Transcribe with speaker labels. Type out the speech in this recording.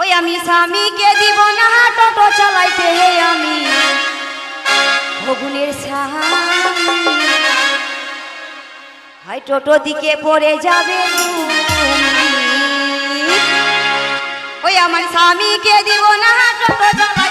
Speaker 1: ওই আমি স্বামীকে দিব না, টোটো চালাইতে হে আমি। ভগুনের স্বামী হাই টোটো দিকে পড়ে যাবে ওই আমার স্বামীকে দিব না, টোটো চালাই